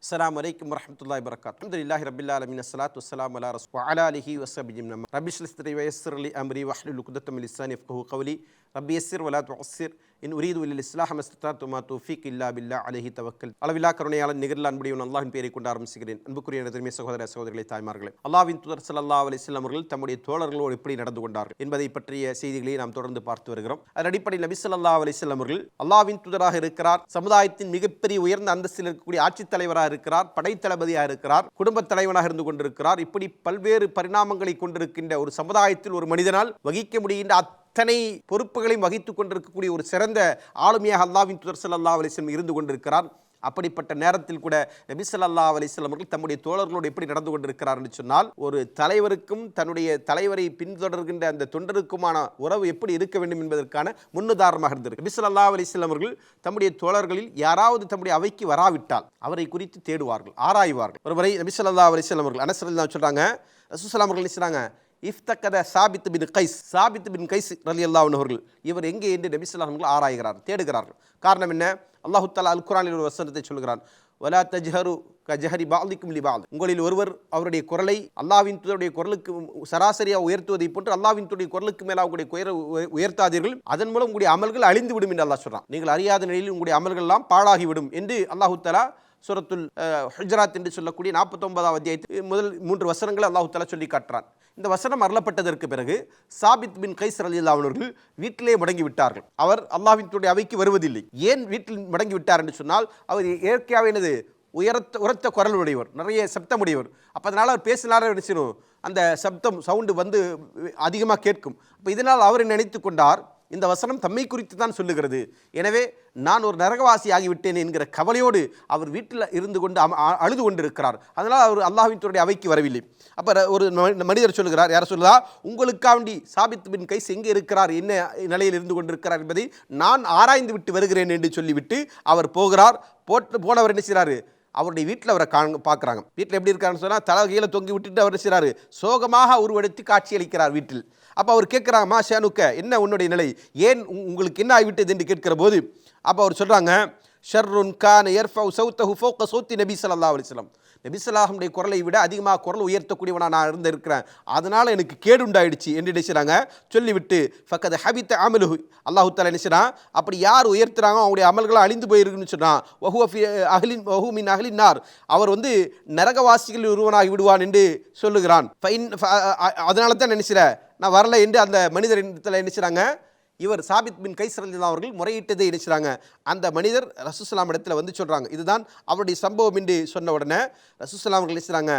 السلام عليكم ورحمة الله وبركاته. الحمد لله رب العالمين الصلاة والسلام على رسول وعلى آله وصحبه أجمعين. رب اشرح لي ويسر لي أمري واحلل عقدة من لساني يفقهوا قولي. ரப்பி எஸ்ஸிர் வலா துசிர் இன் உரீது இல்லல் இஸ்லாஹ் மஸ்ததாத்து துமா தூஃபிக் இல்லா பில்லா அலஹி தவக்கல் அளவிலா கருணையாளன் நிகரில் அன்புடையவன் அல்லாஹின் பெயரை கொண்டு ஆரம்பிக்கிறேன் அன்புக்குரிய எனது சகோதர சகோதரிகளை தாய்மார்களே அல்லாவின் துதர் சல்லா அலைஹி வஸல்லம் அவர்கள் தம்முடைய தோழர்களோடு எப்படி நடந்து கொண்டார்கள் என்பதை பற்றிய செய்திகளை நாம் தொடர்ந்து பார்த்து வருகிறோம். அதன் அடிப்படையில் நபி சொல்லா அலைஹி வஸல்லம் அவர்கள் அல்லாவின் தூதராக இருக்கிறார் சமுதாயத்தின் மிகப்பெரிய உயர்ந்த அந்தஸ்தில் இருக்கக்கூடிய ஆட்சித் தலைவராக இருக்கிறார் படைத்தளபதியாக இருக்கிறார் குடும்பத் தலைவனாக இருந்து கொண்டிருக்கிறார். இப்படி பல்வேறு பரிணாமங்களை கொண்டிருக்கின்ற ஒரு சமுதாயத்தில் ஒரு மனிதனால் வகிக்க முடிகின்ற அத்தனை பொறுப்புகளையும் வகித்துக் கொண்டிருக்கக்கூடிய ஒரு சிறந்த ஆளுமையாக அல்லாவின் தூதர் ஸல்லல்லாஹு அலிஸ்லம் இருந்து கொண்டிருக்கிறார். அப்படிப்பட்ட நேரத்தில் கூட நபி ஸல்லல்லாஹு அலைஹி அவர்கள் தம்முடைய தோழர்களோடு எப்படி நடந்து கொண்டிருக்கிறார் என்று சொன்னால் ஒரு தலைவருக்கும் தன்னுடைய தலைவரை பின்தொடர்கின்ற அந்த தொண்டருக்குமான உறவு எப்படி இருக்க வேண்டும் என்பதற்கான முன்னுதாரணமாக இருந்திருக்கு. நபி ஸல்லல்லாஹு அலைஹி அவர்கள் தம்முடைய தோழர்களில் யாராவது தம்முடைய அவைக்கு வராவிட்டால் அவரை குறித்து தேடுவார்கள் ஆராய்வார்கள். ஒருவரை நபி ஸல்லல்லாஹு அலைஹி அவர்கள் அனஸ் தான் சொல்கிறாங்க ரசூலுல்லாஹி அவர்கள் என்ன இஃப்தக்கத சாபித் பின் கைஸ் சாபித் பின் கைஸ் ரலி அவர்கள் இவர் எங்கே என்று நபி ஸல்லல்லாஹு ஆராய்கிறார் தேடுகிறார்கள். காரணம் என்ன? அல்லாஹு தஆலா அல் குரானில் ஒரு வசனத்தை சொல்கிறான். வலா தஜ்ஹரு கஜஹரி பாலிக்கும் லி உங்களில் ஒருவர் அவருடைய குரலை அல்லாவின் துடைய குரலுக்கு சராசரியாக உயர்த்துவதை போன்று அல்லாவின் துடைய குரலுக்கு மேலே அவங்களுடைய குயர உயர்த்தாதீர்கள். அதன் மூலம் உங்களுடைய அமல்கள் அழிந்து விடும் என்று அல்லாஹ் சொல்கிறான் நீங்கள் அறியாத நிலையில் உங்களுடைய அமல்கள் எல்லாம் பாழாகிவிடும் என்று அல்லாஹு தலா சுரத்துல் ஹுஜராத் என்று சொல்லக்கூடிய நாற்பத்தொன்பதாவது அத்தியாயத்தில் முதல் மூன்று வசனங்களை அல்லாஹு தஆலா சொல்லி காட்டுறான். இந்த வசனம் அருளப்பட்டதற்கு பிறகு சாபித் பின் கைசர் அலி அவர்கள் வீட்டிலே முடங்கி விட்டார்கள். அவர் அல்லாஹ்வின் அவைக்கு வருவதில்லை. ஏன் வீட்டில் முடங்கி விட்டார் என்று சொன்னால் அவர் இயற்கையாகவே எனது உயரத்த உரத்த குரல் உடையவர் நிறைய சப்தமுடையவர் அப்போ அதனால் அவர் பேசினார நினைச்சிடும் அந்த சப்தம் சவுண்டு வந்து அதிகமாக கேட்கும். அப்போ இதனால் அவர் நினைத்து கொண்டார் இந்த வசனம் தம்மை குறித்து தான் சொல்லுகிறது. எனவே நான் ஒரு நரகவாசி ஆகிவிட்டேன் என்கிற கவலையோடு அவர் வீட்டில் இருந்து கொண்டு அழுது கொண்டிருக்கிறார். அதனால் அவர் அல்லாஹ்வின் அவைக்கு வரவில்லை. அப்போ ஒரு மனிதர் சொல்லுகிறார் யார் சொல்லுதா? உங்களுக்காண்டி சாபித் பின் கைஸ் எங்கே இருக்கிறார்? என்ன நிலையில் இருந்து கொண்டிருக்கிறார் என்பதை நான் ஆராய்ந்து விட்டு வருகிறேன் என்று சொல்லிவிட்டு அவர் போகிறார். போட்டு போனவர் என்ன செய்கிறார்? அவருடைய வீட்டில் அவரை காண பார்க்குறாங்க. வீட்டில் எப்படி இருக்காருன்னு சொன்னால் தலை கீழே தொங்கி விட்டுட்டு அவர் செய்கிறாரு சோகமாக உருவெடுத்து காட்சியளிக்கிறார் வீட்டில். அப்போ அவர் கேட்குறாங்க மா ஷேனுக்க என்ன உன்னுடைய நிலை? ஏன் உங்களுக்கு என்ன ஆகிவிட்டது? என்று கேட்கிற போது அப்போ அவர் சொல்கிறாங்க ஷர்ருன் கான் எர்ஃபவு சௌத்தஹு ஃபோக்க சௌத்தி நபி சல்லா அலிஸ்லாம் வஸல்லம். நபி குரலை விட அதிகமாக குரல் உயர்த்தக்கூடியவனாக நான் இருந்து இருக்கிறேன் அதனால் எனக்கு கேடு உண்டாயிடுச்சு என்று நினைச்சாங்க சொல்லிவிட்டு ஃபக்கத் ஹபித்த அமலுஹு. அல்லாஹு தாலா நினைச்சான் அப்படி யார் உயர்த்துறாங்க அவங்களுடைய அமல்களாக அழிந்து போயிருக்குன்னு சொன்னான். வஹுவ அகலின் வஹு மின் அஹ்லின் நார். அவர் வந்து நரகவாசிகள் ஒருவனாகி விடுவான் என்று சொல்லுகிறான். ஃபைன் ஃப- அதனால தான் நினைச்சிற நான் வரல என்று அந்த மனிதர் இடத்துல நினைச்சாங்க இவர் சாபித் பின் கைசரல் அவர்கள் முறையிட்டதை இணைச்சிறாங்க. அந்த மனிதர் ரசூசலாம் இடத்துல வந்து சொல்கிறாங்க இதுதான் அவருடைய சம்பவம் என்று சொன்ன உடனே ரசூசலாம் அவர்கள் இணைச்சிறாங்க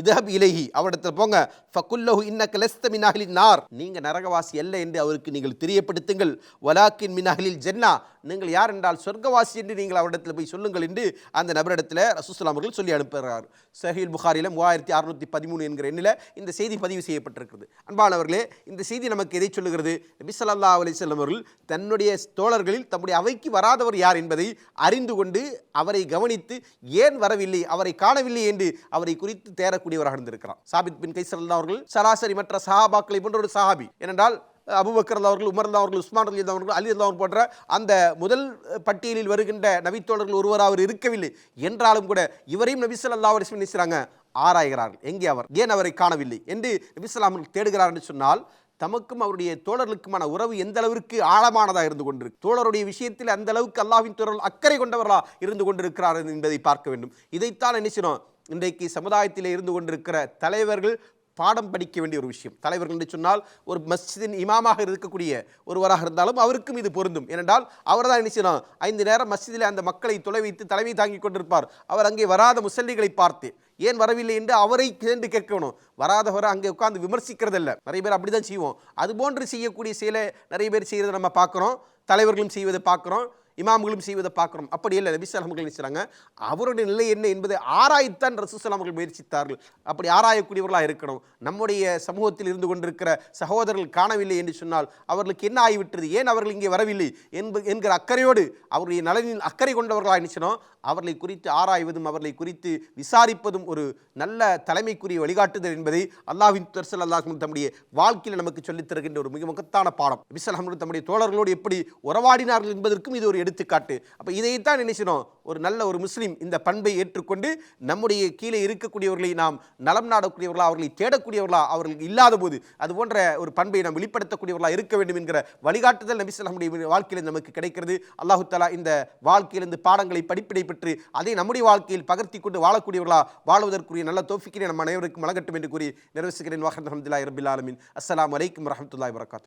இதஹப் இலகி அவரிடத்தில் போங்க. ஃபகுல்லஹு இன்ன லஸ்த மின் நார் நீங்கள் நரகவாசி அல்ல என்று அவருக்கு நீங்கள் தெரியப்படுத்துங்கள். வலாக்கின் மினாகலில் ஜென்னா. நீங்கள் யார் என்றால் சொர்க்கவாசி என்று நீங்கள் அவரிடத்தில் போய் சொல்லுங்கள் என்று அந்த நபரிடத்தில் ரசூஸ்லாம் அவர்கள் சொல்லி அனுப்புகிறார். சஹீல் புகாரில மூவாயிரத்தி அறுநூற்றி பதிமூணு என்கிற எண்ணில் இந்த செய்தி பதிவு செய்யப்பட்டிருக்கிறது. அன்பானவர்களே இந்த செய்தி நமக்கு எதை சொல்லுகிறது? நபி ஸல்லல்லாஹு அவர்கள் தன்னுடைய தோழர்களில் தம்முடைய அவைக்கு வராதவர் யார் என்பதை அறிந்து கொண்டு அவரை கவனித்து ஏன் வரவில்லை அவரை காணவில்லை என்று அவரை குறித்து தேர தேடக்கூடியவராக இருந்திருக்கிறார் சாபித் பின் கைசர் அவர்கள் சராசரி மற்ற சஹாபாக்களை போன்ற ஒரு சஹாபி. ஏனென்றால் அபுபக்கர் அவர்கள் உமர் அவர்கள் உஸ்மான் அலி அவர்கள் அலி அல்லா அவர்கள் போன்ற அந்த முதல் பட்டியலில் வருகின்ற நபித்தோழர்கள் ஒருவர் அவர் இருக்கவில்லை. என்றாலும் கூட இவரையும் நபிசல் ஸல்லல்லாஹு அலைஹி நினைச்சாங்க ஆராய்கிறார்கள். எங்கே அவர்? ஏன் அவரை காணவில்லை? என்று நபிசலாம் தேடுகிறார் என்று சொன்னால் தமக்கும் அவருடைய தோழர்களுக்குமான உறவு எந்த அளவிற்கு ஆழமானதாக இருந்து கொண்டிருக்கு? தோழருடைய விஷயத்தில் அந்த அளவுக்கு அல்லாவின் தோழர்கள் அக்கறை கொண்டவர்களா இருந்து கொண்டிருக்கிறார் என்பதை பார்க்க வேண்டும். இதைத்தான் நினைச்சினோம் இன்றைக்கு சமுதாயத்தில் இருந்து கொண்டிருக்கிற தலைவர்கள் பாடம் படிக்க வேண்டிய ஒரு விஷயம். தலைவர்கள் என்று சொன்னால் ஒரு மஸ்ஜிதின் இமாமாக இருக்கக்கூடிய ஒருவராக இருந்தாலும் அவருக்கும் இது பொருந்தும். ஏனென்றால் அவர் தான் நினைச்சிடும் ஐந்து நேரம் மஸ்ஜிதில் அந்த மக்களை தொலை வைத்து தலைமை தாங்கி கொண்டிருப்பார். அவர் அங்கே வராத முசல்லிகளை பார்த்து ஏன் வரவில்லை? என்று அவரை கேண்டு கேட்கணும். வராதவரை அங்கே உட்கார்ந்து விமர்சிக்கிறதில்ல. நிறைய பேர் அப்படி தான் செய்வோம். அதுபோன்று செய்யக்கூடிய செயலை நிறைய பேர் செய்கிறத நம்ம பார்க்குறோம். தலைவர்களும் செய்வதை பார்க்குறோம். இமாம்களும் செய்வதை பார்க்குறோம். அப்படி இல்லை நபி அவர்கள் நினைச்சாங்க அவருடைய நிலை என்ன என்பதை ஆராய்த்தான் ரசூசலாம் அவர்கள் முயற்சித்தார்கள். அப்படி ஆராயக்கூடியவர்களாக இருக்கணும். நம்முடைய சமூகத்தில் இருந்து கொண்டிருக்கிற சகோதரர்கள் காணவில்லை என்று சொன்னால் அவர்களுக்கு என்ன ஆகிவிட்டது? ஏன் அவர்கள் இங்கே வரவில்லை? என்ப என்கிற அக்கறையோடு அவருடைய நலனில் அக்கறை கொண்டவர்களாக நினைச்சனோம் அவர்களை குறித்து ஆராய்வதும் அவர்களை குறித்து விசாரிப்பதும் ஒரு நல்ல தலைமைக்குரிய வழிகாட்டுதல் என்பதை அல்லாஹ்வின் தர்சல் அல்லாஹ் தம்முடைய வாழ்க்கையில் நமக்கு சொல்லித் தருகின்ற ஒரு மிக மகத்தான பாடம். விசல் தம்முடைய தோழர்களோடு எப்படி உறவாடினார்கள் என்பதற்கும் இது ஒரு எடுத்துக்காட்டு. அப்போ இதைத்தான் நினைச்சினோம் ஒரு நல்ல ஒரு முஸ்லீம் இந்த பண்பை ஏற்றுக்கொண்டு நம்முடைய கீழே இருக்கக்கூடியவர்களை நாம் நலம் நாடக்கூடியவர்களா அவர்களை தேடக்கூடியவர்களா அவர்களுக்கு இல்லாத போது அது போன்ற ஒரு பண்பை நாம் வெளிப்படுத்தக்கூடியவர்களா இருக்க வேண்டும் என்கிற வழிகாட்டுதல் நபி நம்முடைய வாழ்க்கையில் நமக்கு கிடைக்கிறது. அல்லாஹு தாலா இந்த வாழ்க்கையிலிருந்து பாடங்களை படிப்பினை பெற்று அதை நம்முடைய வாழ்க்கையில் பகர்த்தி கொண்டு வாழக்கூடியவர்களா வாழ்வதற்குரிய நல்ல தோஃபிக்கினை நம்ம அனைவருக்கும் வழங்கட்டும் என்று கூறி நிறைவேற்றுகிறேன் வாஹர் அஹமதுல்லாஹி ரபில் ஆலமின். அஸ்லாம் வலைக்கம் வரஹ்மத்துல்லாஹி வரகாத்து